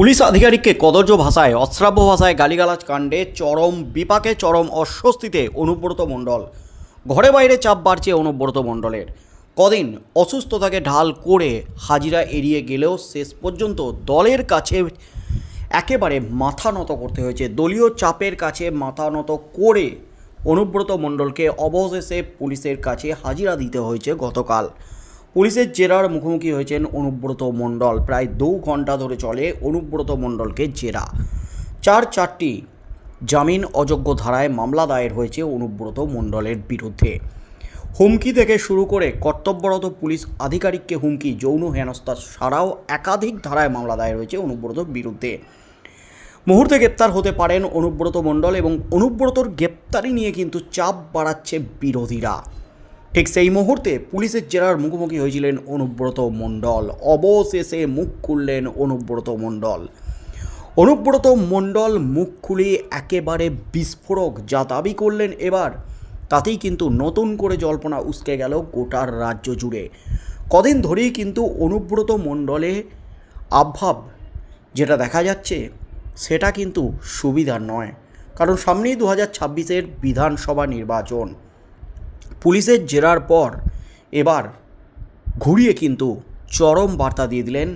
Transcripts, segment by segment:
Police আধিকারিককে কদর্য ভাষায় অশ্রাব্য ভাষায় গালিগালাজ কাণ্ডে চরম বিপাকে চরম অস্বস্তিতে অনুব্রত মণ্ডল। ঘরে বাইরে চাপ বাড়ছে অনুব্রত মণ্ডলের। কদিন অসুস্থতাকে ঢাল করে হাজিরা এড়িয়ে গেলেও শেষ পর্যন্ত দলের কাছে একেবারে মাথা নত করতে হয়েছে। দলীয় চাপের কাছে মাথা নত করে অনুব্রত মণ্ডলকে অবশেষে পুলিশের কাছে হাজিরা দিতে হয়েছে গতকাল। পুলিশের জেরার মুখোমুখি হয়েছেন অনুব্রত মণ্ডল। প্রায় দু ঘণ্টা ধরে চলে অনুব্রত মণ্ডলকে জেরা। চার চারটি জামিন অযোগ্য ধারায় মামলা দায়ের হয়েছে অনুব্রত মণ্ডলের বিরুদ্ধে। হুমকি থেকে শুরু করে কর্তব্যরত পুলিশ আধিকারিককে হুমকি, যৌন হেনস্থা ছাড়াও একাধিক ধারায় মামলা দায়ের হয়েছে অনুব্রতর বিরুদ্ধে। মুহূর্তে গ্রেপ্তার হতে পারেন অনুব্রত মণ্ডল এবং অনুব্রতর গ্রেপ্তারি নিয়ে কিন্তু চাপ বাড়াচ্ছে বিরোধীরা। ঠিক সেই মুহূর্তে পুলিশের জেরার মুখোমুখি হয়েছিলেন অনুব্রত মণ্ডল। অবশেষে মুখ খুললেন অনুব্রত মণ্ডল। অনুব্রত মণ্ডল মুখ খুলে একেবারে বিস্ফোরক যা দাবি করলেন এবার, তাতেই কিন্তু নতুন করে জল্পনা উস্কে গেল গোটার রাজ্য জুড়ে। কদিন ধরেই কিন্তু অনুব্রত মণ্ডলে আভাব যেটা দেখা যাচ্ছে, সেটা কিন্তু সুবিধার নয়। কারণ সামনেই দু হাজার ছাব্বিশের বিধানসভা নির্বাচন। পুলিশের জেরার পর এবার ঘুরিয়ে কিন্তু চরম বার্তা দিয়ে দিলেন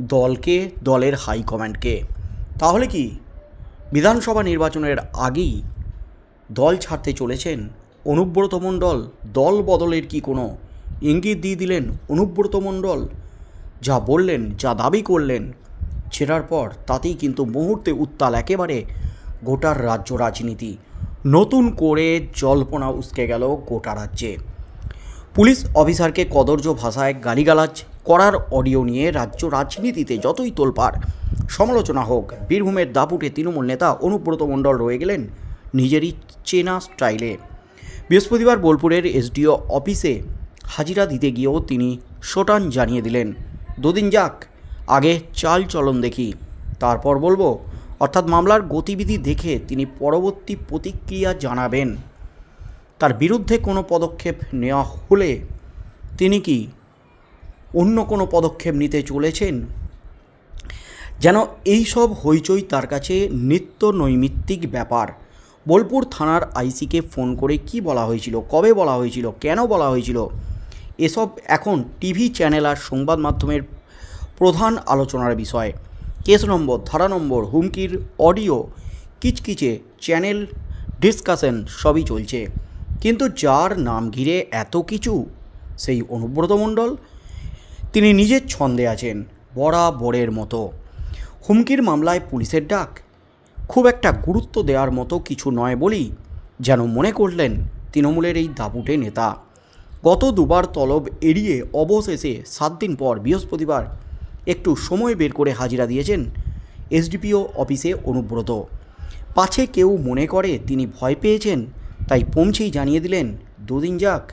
দলকে, দলের হাইকমান্ডকে তাহলে কি বিধানসভা নির্বাচনের আগেই দল ছাড়তে চলেছেন অনুব্রত মণ্ডল? দল বদলের কি কোনো ইঙ্গিত দিয়ে দিলেন অনুব্রত মণ্ডল? যা বললেন, যা দাবি করলেন ছেড়ার পর তাতেই কিন্তু মুহূর্তে উত্তাল একেবারে গোটার রাজ্য রাজনীতি। নতুন করে জল্পনা উস্কে গেল গোটা রাজ্যে। পুলিশ অফিসারকে কদর্য ভাষায় গালিগালাজ করার অডিও নিয়ে রাজ্য রাজনীতিতে যতই তোলপাড়। সমালোচনা হোক, বীরভূমের দাপুটে তৃণমূল নেতা অনুব্রত মণ্ডল রয়ে গেলেন নিজেরই চেনা স্টাইলে। বৃহস্পতিবার বোলপুরের এসডিও অফিসে হাজিরা দিতে গিয়েও তিনি সোটান জানিয়ে দিলেন, দুদিন যাক, আগে চাল চলন দেখি, তারপর বলব অর্থাৎ মামলার গতিবিধি দেখে তিনি পরবর্তী প্রতিক্রিয়া জানাবেন। তার বিরুদ্ধে কোনো পদক্ষেপ নেওয়া হলে তিনি কি অন্য কোনো পদক্ষেপ নিতে চলেছেন? যেন এই সব হইচই তার কাছে নিত্য নৈমিত্তিক ব্যাপার। বোলপুর থানার আইসিকে ফোন করে কি বলা হয়েছিল, কবে বলা হয়েছিল, কেন বলা হয়েছিল, এসব এখন টিভি চ্যানেল আর সংবাদ মাধ্যমের প্রধান আলোচনার বিষয়। কেস নম্বর, ধারা নম্বর, হুমকির অডিও, কিচকিচে, চ্যানেল ডিসকাশন সবই চলছে। কিন্তু যার নাম ঘিরে এত কিছু? সেই অনুব্রত মণ্ডল? তিনি নিজের ছন্দে আছেন, বরাবরের মতো। হুমকির মামলায় পুলিশের ডাক। খুব একটা গুরুত্ব দেওয়ার মতো কিছু নয় বলেই যেন মনে করলেন তৃণমূলের এই দাপুটে নেতা। গত দুবার তলব এড়িয়ে অবশেষে সাত দিন পর বৃহস্পতিবার একটু সময় বের করে হাজিরা দিয়েছেন এসডিপিও অফিসে অনুব্রত। পাছে কেউ মনে করে তিনি ভয় পেয়েছেন, তাই পৌঁছেই জানিয়ে দিলেন, দুদিন যাক,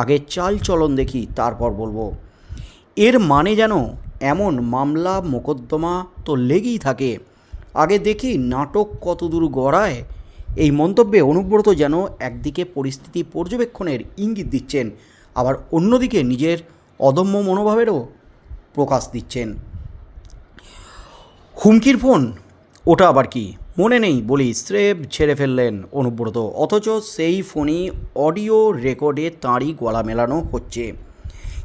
আগে চাল চলন দেখি, তারপর বলব। এর মানে যেন এমন মামলা, মোকদ্দমা তো লেগেই থাকে। আগে দেখি নাটক কতদূর গড়ায়। এই মন্তব্যে অনুব্রত যেন একদিকে পরিস্থিতি পর্যবেক্ষণের ইঙ্গিত দিচ্ছেন, আবার অন্যদিকে নিজের অদম্য মনোভাবেরও প্রকাশ দিচ্ছেন। হুমকির ফোন? ওটা আবার কি? মনে নেই, বলি, স্রেফ ছেড়ে ফেললেন অনুব্রত। অথচ সেই ফোনই অডিও রেকর্ডে তাঁরই গলা মেলানো হচ্ছে।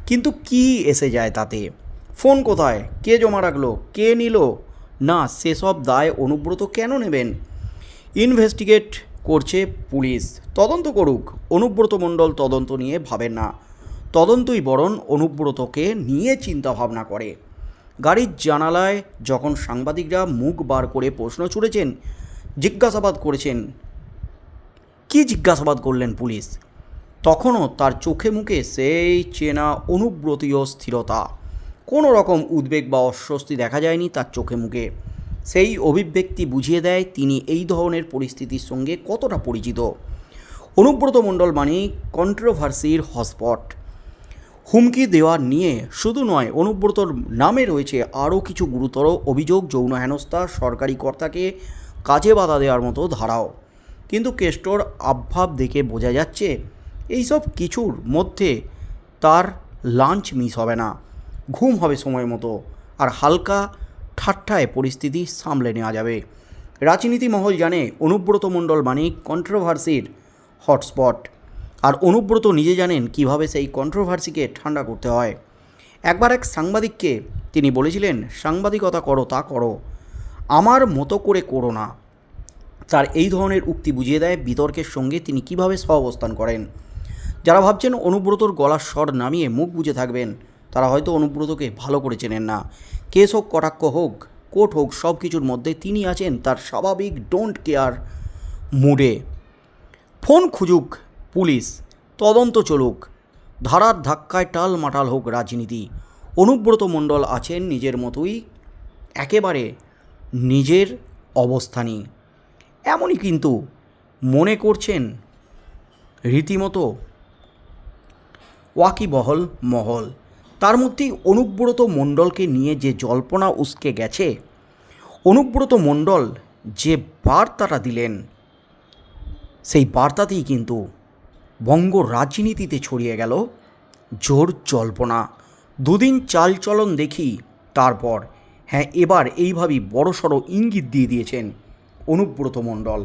কিন্তু কি এসে যায় তাতে? ফোন কোথায়? কে জমা রাখল? কে নিল? না, সেসব দায় অনুব্রত কেন নেবেন? ইনভেস্টিগেট করছে পুলিশ। তদন্ত করুক। অনুব্রত মণ্ডল তদন্ত নিয়ে ভাবেন না। তদন্তই বরণ অনুব্রতকে নিয়ে চিন্তা ভাবনা করে। গাড়ির জানালায় যখন সাংবাদিকরা মুখ বার করে প্রশ্ন ছুড়েছেন, জিজ্ঞাসাবাদ করেছেন, কি জিজ্ঞাসাবাদ করলেন পুলিশ? তখনও তার চোখে মুখে সেই চেনা অনুব্রতীয় স্থিরতা। কোনো রকম উদ্বেগ বা অস্বস্তি দেখা যায়নি তার চোখে মুখে। সেই অভিব্যক্তি বুঝিয়ে দেয় তিনি এই ধরনের পরিস্থিতির সঙ্গে কতটা পরিচিত। অনুব্রত মণ্ডল মানে কন্ট্রোভার্সির হটস্পট হুমকি দেওয়া নিয়ে শুধু নয়, অনুব্রতর নামে রয়েছে আরও কিছু গুরুতর অভিযোগ, যৌন হেনস্থা, সরকারি কর্তাকে কাজে বাধা দেওয়ার মতো ধারাও। কিন্তু কেষ্টর আভাব দেখে বোঝা যাচ্ছে, এইসব কিছুর মধ্যে তার লাঞ্চ মিস হবে না, ঘুম হবে সময় মতো, আর হালকা ঠাট্টায় পরিস্থিতি সামলে নেওয়া যাবে। রাজনীতি মহল জানে, অনুব্রত মণ্ডল মানে কন্ট্রোভার্সির হটস্পট আর অনুব্রত নিজে জানেন কীভাবে সেই কন্ট্রোভার্সিকে ঠান্ডা করতে হয়। একবার এক সাংবাদিককে তিনি বলেছিলেন, সাংবাদিকতা করো, তা করো। আমার মতো করে করো না। তার এই ধরনের উক্তি বুঝিয়ে দেয় বিতর্কের সঙ্গে তিনি কীভাবে সহাবস্থান করেন। যারা ভাবছেন অনুব্রতর গলার স্বর নামিয়ে মুখ বুঝে থাকবেন, তারা হয়তো অনুব্রতকে ভালো করে চেনেন না। কেস হোক, কটাক্ষ হোক, কোর্ট হোক, সব কিছুর মধ্যে তিনি আছেন তার স্বাভাবিক ডোন্ট কেয়ার মুডে ফোন খুঁজুক পুলিশ, তদন্ত চলুক। ধারার ধাক্কায় টাল মাটাল হোক রাজনীতি। অনুব্রত মণ্ডল আছেন নিজের মতোই, একেবারে নিজের অবস্থানই। এমনই কিন্তু মনে করছেন রীতিমতো ওয়াকিবহল মহল। তার মধ্যেই অনুব্রত মণ্ডলকে নিয়ে যে জল্পনা উস্কে গেছে, অনুব্রত মণ্ডল যে বার্তাটা দিলেন, সেই বার্তাতেই কিন্তু বঙ্গ রাজনীতিতে ছড়িয়ে গেল জোর জল্পনা। দুদিন চালচলন দেখি, তারপর হ্যাঁ এবার এইভাবেই বড়সড় ইঙ্গিত দিয়ে দিয়েছেন অনুব্রত মণ্ডল।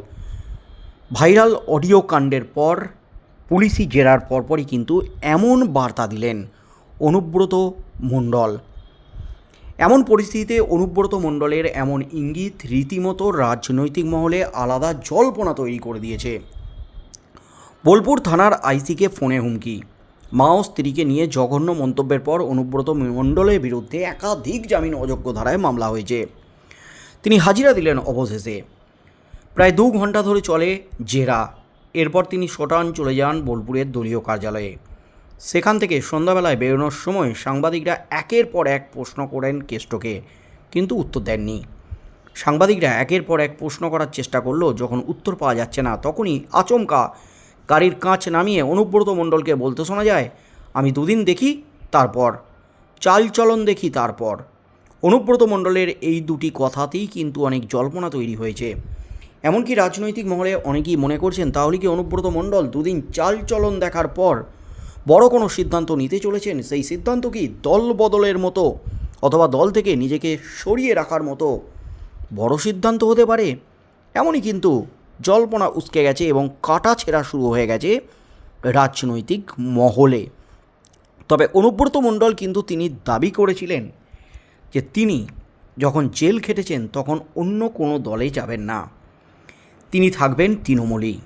ভাইরাল অডিও কাণ্ডের পর, পুলিশি জেরার পরপরই কিন্তু এমন বার্তা দিলেন অনুব্রত মণ্ডল। এমন পরিস্থিতিতে অনুব্রত মণ্ডলের এমন ইঙ্গিত রীতিমতো রাজনৈতিক মহলে আলাদা জল্পনা তৈরি করে দিয়েছে। বোলপুর থানার আইসিকে ফোনে হুমকি। মা ও স্ত্রীকে নিয়ে জঘন্য মন্তব্যের পর অনুব্রত মণ্ডলের বিরুদ্ধে একাধিক জামিন অযোগ্য ধারায় মামলা হয়েছে। তিনি হাজিরা দিলেন অবশেষে। প্রায় দু ঘণ্টা ধরে চলে জেরা। এরপর তিনি শটান চলে যান বোলপুরের দলীয় কার্যালয়ে। সেখান থেকে সন্ধ্যাবেলায় বেরোনোর সময় সাংবাদিকরা একের পর এক প্রশ্ন করেন কেষ্টকে, কিন্তু উত্তর দেননি। সাংবাদিকরা একের পর এক প্রশ্ন করার চেষ্টা করল, যখন উত্তর পাওয়া যাচ্ছে না, তখনই আচমকা গাড়ির কাঁচ নামিয়ে অনুব্রত মণ্ডলকে বলতে শোনা যায়, আমি দুদিন দেখি, তারপর। চালচলন দেখি, তারপর। অনুব্রত মণ্ডলের এই দুটি কথাতেই কিন্তু অনেক জল্পনা তৈরি হয়েছে। এমনকি রাজনৈতিক মহলে অনেকেই মনে করছেন, তাহলে কি অনুব্রত মণ্ডল দুদিন চালচলন দেখার পর বড় কোনো সিদ্ধান্ত নিতে চলেছেন? সেই সিদ্ধান্ত কি দল বদলের মতো অথবা দল থেকে নিজেকে সরিয়ে রাখার মতো বড় সিদ্ধান্ত হতে পারে? এমনই কিন্তু জল্পনা উসকে গেছে এবং কাটা ছেঁড়া শুরু হয়ে গেছে রাজনৈতিক মহলে। তবে অনুব্রত মণ্ডল কিন্তু তিনি দাবি করেছিলেন যে তিনি যখন জেল খেটেছেন তখন অন্য কোনো দলে যাবেন না। তিনি থাকবেন তৃণমূলেই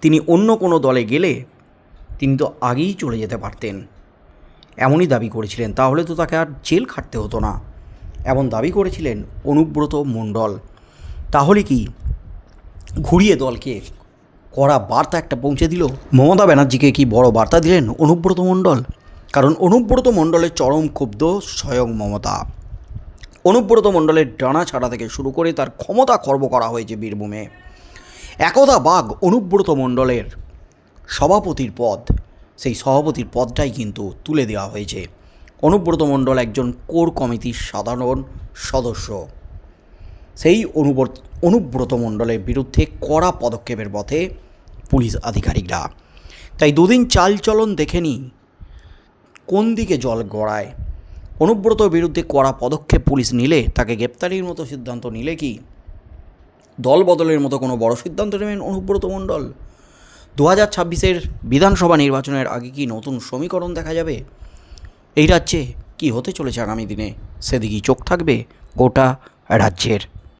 তিনি অন্য কোনো দলে গেলে তিনি তো আগেই চলে যেতে পারতেন। এমনই দাবি করেছিলেন, তাহলে তো তাকে আর জেল খাটতে হতো না। এমন দাবি করেছিলেন অনুব্রত মণ্ডল। তাহলে কি ঘুরিয়ে দলকে। কড়া বার্তা একটা পৌঁছে দিল। মমতা ব্যানার্জিকে কি বড় বার্তা দিলেন অনুব্রত মণ্ডল? কারণ অনুব্রত মণ্ডলের চরম ক্ষুব্ধ স্বয়ং মমতা। অনুব্রত মণ্ডলের ডানা ছাড়া থেকে শুরু করে তার ক্ষমতা খর্ব করা হয়েছে বীরভূমে। একদা বাঘ অনুব্রত মণ্ডলের সভাপতির পদ। সেই সভাপতির পদটাই কিন্তু তুলে দেওয়া হয়েছে। অনুব্রত মণ্ডল একজন কোর কমিটির সাধারণ সদস্য। সেই অনুব্রত অনুব্রত মণ্ডলের বিরুদ্ধে কড়া পদক্ষেপের পথে পুলিশ আধিকারিকরা। তাই দুদিন চালচলন দেখে দেখেনি কোন দিকে জল গড়ায়। অনুব্রতর বিরুদ্ধে কড়া পদক্ষেপ পুলিশ নিলে, তাকে গ্রেপ্তারির মতো সিদ্ধান্ত নিলে কি? দল বদলের মতো কোনো বড় সিদ্ধান্ত নেবেন অনুব্রত মণ্ডল? দু হাজার ছাব্বিশের বিধানসভা নির্বাচনের আগে কি নতুন সমীকরণ দেখা যাবে? এই রাজ্যে কি হতে চলেছে আগামী দিনে? সেদিকেই চোখ থাকবে গোটা রাজ্যের।